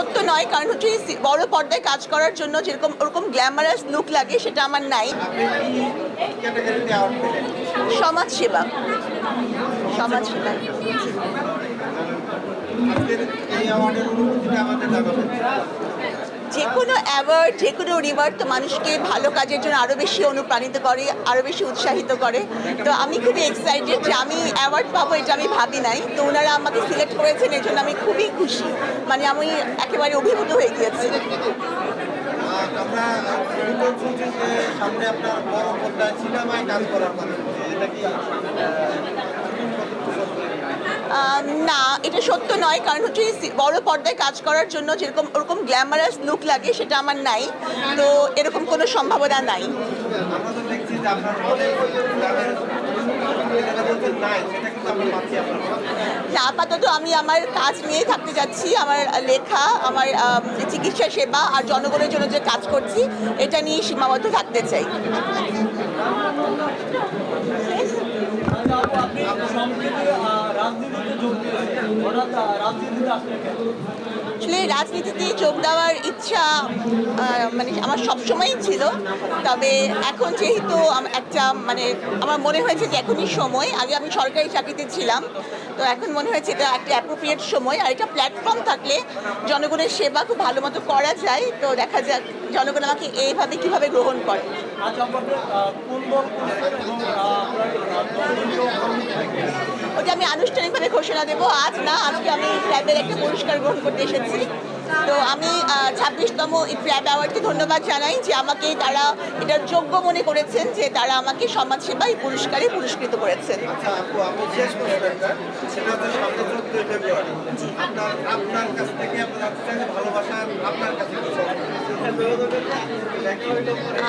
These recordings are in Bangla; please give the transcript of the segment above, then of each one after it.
সত্য নয় কারণ হচ্ছে বড় পর্দায় কাজ করার জন্য যেরকম ওরকম গ্ল্যামারাস লুক লাগে সেটা আমার নাই। সমাজসেবা কি ক্যাটাগরিতে অ্যাওয়ার্ড পেলেন সমাজ সেবা সমাজ সেবা আজকের এই অ্যাওয়ার্ডের অনুভূতিটা আমাদের যে কোনো অ্যাওয়ার্ড যে কোনো রিওয়ার্ড তো মানুষকে ভালো কাজের জন্য আরও বেশি অনুপ্রাণিত করে আরও বেশি উৎসাহিত করে তো আমি খুবই এক্সাইটেড যে আমি অ্যাওয়ার্ড পাবো এটা আমি ভাবি নাই তো ওনারা আমাকে সিলেক্ট করেছেন এর জন্য আমি খুবই খুশি মানে আমি একেবারে অভিভূত হয়ে গিয়েছি সামনে আপনার বড় কাজ করার এটা কি না, এটা সত্য নয়, কারণ হচ্ছে বড় পর্দায় কাজ করার জন্য যেরকম ওরকম গ্ল্যামারাস লুক লাগে, সেটা আমার নাই। তো এরকম কোনো সম্ভাবনা নাই। আপাতত আমি আমার কাজ নিয়ে থাকতে যাচ্ছি, আমার লেখা, আমার চিকিৎসা সেবা আর জনগণের জন্য যে কাজ করছি, এটা নিয়ে সীমাবদ্ধ থাকতে চাই। আপনি সম্প্রতি আহ, রাজনীতিতে যোগ দিয়েছেন হঠাৎ আহ, রাজনীতিতে আসলে রাজনীতিতে যোগ দেওয়ার ইচ্ছা মানে আমার সবসময়ই ছিল। তবে এখন যেহেতু একটা মানে আমার মনে হয়েছে যে এখনই সময়, আগে আমি সরকারি চাকরিতে ছিলাম। তো এখন মনে হয়েছে এটা একটা অ্যাপ্রোপ্রিয়েট সময় আর এটা প্ল্যাটফর্ম থাকলে জনগণের সেবা খুব ভালো মতো করা যায়। তো দেখা যাক জনগণ আমাকে এইভাবে কীভাবে গ্রহণ করে। ওটা আমি আনুষ্ঠানিকভাবে ঘোষণা দেবো। আজ না আজকে আমি ক্যাবের একটা পুরস্কার গ্রহণ করতে এসেছি। তো আমি ছাব্বিশতম এই ফ্ল্যাব অ্যাওয়ার্ডকে ধন্যবাদ জানাই যে আমাকে তারা এটার যোগ্য মনে করেছেন যে তারা আমাকে সমাজসেবা এই পুরস্কারে পুরস্কৃত করেছেন। আচ্ছা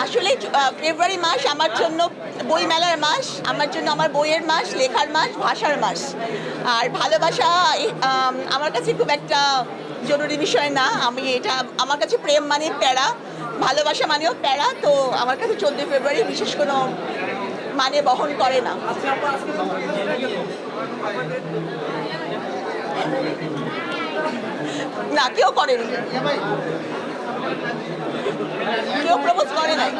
আসলে ফেব্রুয়ারি মাস আমার জন্য বই মেলার মাস আমার জন্য আমার বইয়ের মাস লেখার মাস ভাষার মাস। আর ভালোবাসা আমার কাছে খুব একটা জরুরি বিষয় না, আমি এটা, আমার কাছে প্রেম মানে প্যারা, ভালোবাসা মানেও প্যারা, তো আমার কাছে চোদ্দোই ফেব্রুয়ারি বিশেষ কোনো মানে বহন করে না। না, কেউ করেনি। কেউ প্রপোজ করে নাই।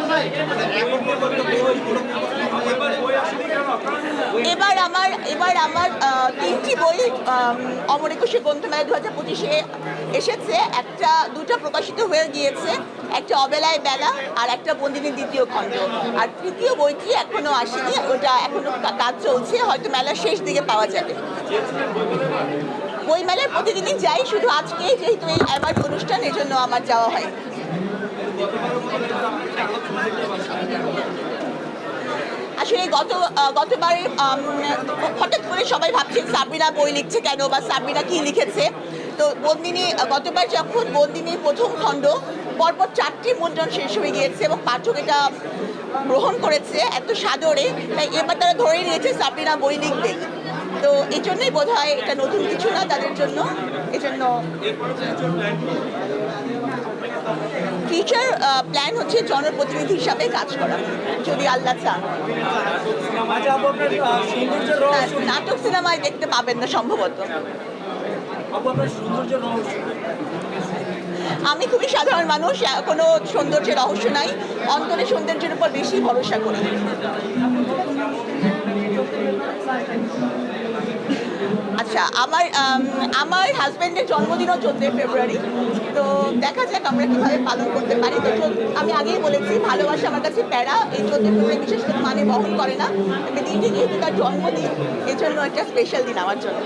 এবার আমার এবার আমার তিনটি বই অমর একুশে গ্রন্থমেলা দু হাজার পঁচিশে এসেছে। একটা, দুটো প্রকাশিত হয়ে গিয়েছে। একটা অবেলায় বেলা আর একটা বন্দিনীর দ্বিতীয় খণ্ড। আর তৃতীয় বইটি এখনও আসেনি। ওটা এখনও কাজ চলছে। হয়তো মেলার শেষ দিকে পাওয়া যাবে। বই মেলার প্রতিদিনই যাই। শুধু আজকে যেহেতু এই অ্যাওয়ার্ড অনুষ্ঠান, এজন্য আমার যাওয়া হয় আসলে গত গতবারে হঠাৎ করে সবাই ভাবছেন সাবিনা বই লিখছে কেন বা সাবিনা কি লিখেছে। তো বন্দিনী গতবার যখন বন্দিনীর প্রথম খণ্ড, পরপর চারটি মুদ্রণ শেষ হয়ে গিয়েছে এবং পাঠক এটা গ্রহণ করেছে এত সাদরে, তাই এবার তারা ধরে নিয়েছে সাবিনা বই লিখবে। তো এই জন্যই বোধ হয় এটা নতুন কিছু না তাদের জন্য, এজন্য ফিউচার প্ল্যান হচ্ছে জনপ্রতিনিধি হিসাবে কাজ করা, যদি আল্লাহ চান। নাটক সিনেমায় দেখতে পাবেন না সম্ভবত। আমি খুবই সাধারণ মানুষ কোনো সৌন্দর্যের রহস্য নাই। অন্তরে সৌন্দর্যের উপর বেশি ভরসা করি। আচ্ছা আমার আমার হাজব্যান্ডের জন্মদিনও চোদ্দোই ফেব্রুয়ারি। তো দেখা যাক আমরা কীভাবে পালন করতে পারি। তো আমি আগেই বলেছি, ভালোবাসা আমার কাছে প্যারা। এই চোদ্দোই ফেব্রুয়ারি বিশেষ করে মানে বহন করে না। তবে দিনটি যেহেতু তার জন্মদিন এই জন্য একটা স্পেশাল দিন আমার জন্য।